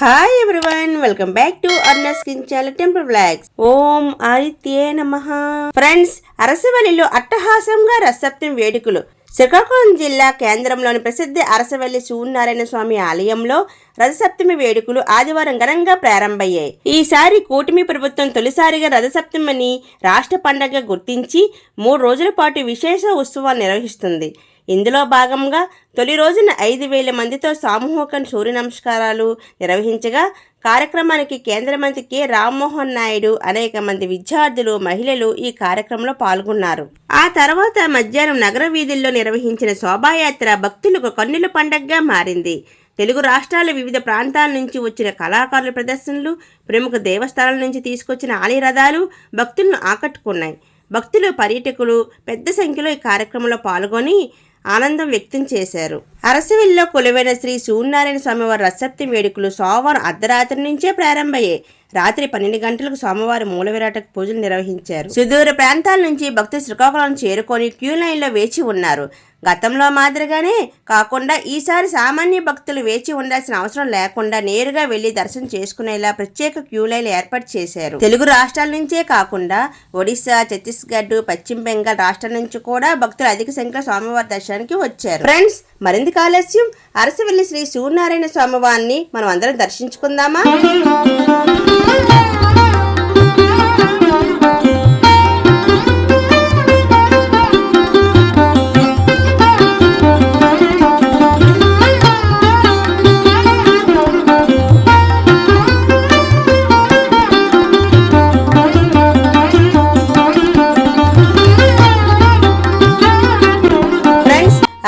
Hi everyone welcome back to అర్నస్ కించాల temple blogs ఓం ఆదిత్యే నమ. ఫ్రెండ్స్ అరసవల్లిలో అట్టహాసంగా రసప్తం వేడుకలు. శ్రీకాకుళం జిల్లా కేంద్రంలోని ప్రసిద్ధ అరసవల్లి సూర్యనారాయణ స్వామి ఆలయంలో రథసప్తమి వేడుకలు ఆదివారం ఘనంగా ప్రారంభమయ్యాయి. ఈసారి కూటమి ప్రభుత్వం తొలిసారిగా రథసప్తమిని రాష్ట్ర పండగగా గుర్తించి మూడు రోజుల పాటు విశేష ఉత్సవాలు నిర్వహిస్తుంది. ఇందులో భాగంగా తొలి రోజున ఐదు వేల మందితో సామూహిక సూర్య నమస్కారాలు నిర్వహించగా కార్యక్రమానికి కేంద్ర మంత్రి కె. రామ్మోహన్ నాయుడు అనేక మంది విద్యార్థులు మహిళలు ఈ కార్యక్రమంలో పాల్గొన్నారు. ఆ తర్వాత మధ్యాహ్నం నగర వీధుల్లో నిర్వహించిన శోభాయాత్ర భక్తులకు కన్నుల పండగగా మారింది. తెలుగు రాష్ట్రాల వివిధ ప్రాంతాల నుంచి వచ్చిన కళాకారుల ప్రదర్శనలు ప్రముఖ దేవస్థానాల నుంచి తీసుకొచ్చిన ఆలయ రథాలు భక్తులను ఆకట్టుకున్నాయి. భక్తులు పర్యాటకులు పెద్ద సంఖ్యలో ఈ కార్యక్రమంలో పాల్గొని ఆనందం వ్యక్తం చేశారు. అరసవిల్లో కొలువైన శ్రీ సూర్యనారాయణ స్వామివారి రసప్తి వేడుకలు సోమవారం అర్ధరాత్రి నుంచే ప్రారంభమయ్యాయి. రాత్రి పన్నెండు గంటలకు సోమవారం మూల విరాటకు పూజలు నిర్వహించారు. సుదూర ప్రాంతాల నుంచి భక్తులు శ్రీకాకుళం చేరుకొని క్యూ లైన్లో వేచి ఉన్నారు. గతంలో మాదిరిగానే కాకుండా ఈసారి సామాన్య భక్తులు వేచి ఉండాల్సిన అవసరం లేకుండా నేరుగా వెళ్ళి దర్శనం చేసుకునేలా ప్రత్యేక క్యూ లైన్లు ఏర్పాటు చేశారు. తెలుగు రాష్ట్రాల నుంచే కాకుండా ఒడిశా ఛత్తీస్గఢ్ పశ్చిమ బెంగాల్ రాష్ట్రాల నుంచి కూడా భక్తులు అధిక సంఖ్యలో స్వామివారి దర్శనానికి వచ్చారు. ఫ్రెండ్స్ మరింత ఆలస్యం అరసవల్లి శ్రీ సూర్యనారాయణ స్వామివారిని మనం అందరం దర్శించుకుందామా?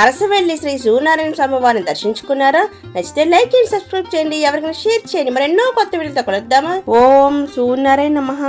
అరసవెల్లి శ్రీ సూర్యనారాయణ స్వామి వారిని దర్శించుకున్నారా? నచ్చితే లైక్ అండ్ సబ్స్క్రైబ్ చేయండి. ఎవరికైనా షేర్ చేయండి. మరెన్నో కొత్త వీడియోతో కలుద్దామా? ఓం సూర్యనారాయణ నమః.